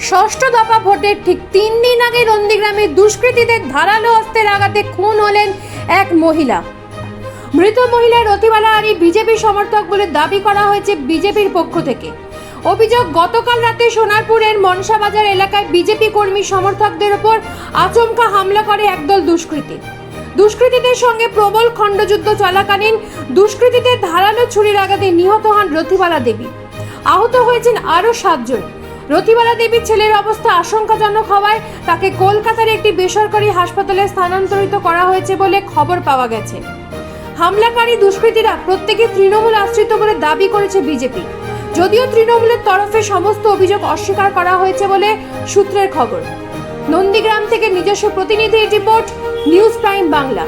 ষষ্ঠ দফা ভোটের ঠিক তিন দিন আগে নন্দীগ্রামে দুষ্কৃতীদের ধারালো অস্ত্রের আঘাতে খুন হলেন এক মহিলা। মৃত মহিলা রতিবালা আলী বিজেপি সমর্থক বলে দাবি করা হয়েছে বিজেপির পক্ষ থেকে। অভিযোগ, গতকাল রাতে সোনারপুরের মনসাবাজার এলাকায় বিজেপি কর্মী সমর্থকদের ওপর আচমকা হামলা করে একদল দুষ্কৃতী। দুষ্কৃতীদের সঙ্গে প্রবল খণ্ডযুদ্ধ চলাকালীন দুষ্কৃতীদের ধারালো ছুরির আঘাতে নিহত হন রথিবালা দেবী। আহত হয়েছেন আরও সাতজন। রতিবালা দেবীর ছেলের অবস্থা আশঙ্কাজনক হওয়ায় তাকে কলকাতার একটি বেসরকারি হাসপাতালে স্থানান্তরিত করা হয়েছে বলে খবর পাওয়া গেছে। হামলাকারী দুষ্কৃতীরা প্রত্যেকে তৃণমূল আশ্রিত বলে দাবি করেছে বিজেপি। যদিও তৃণমূলের তরফে সমস্ত অভিযোগ অস্বীকার করা হয়েছে বলে সূত্রের খবর। নন্দীগ্রাম থেকে নিজস্ব প্রতিনিধির রিপোর্ট, নিউজ প্রাইম বাংলা।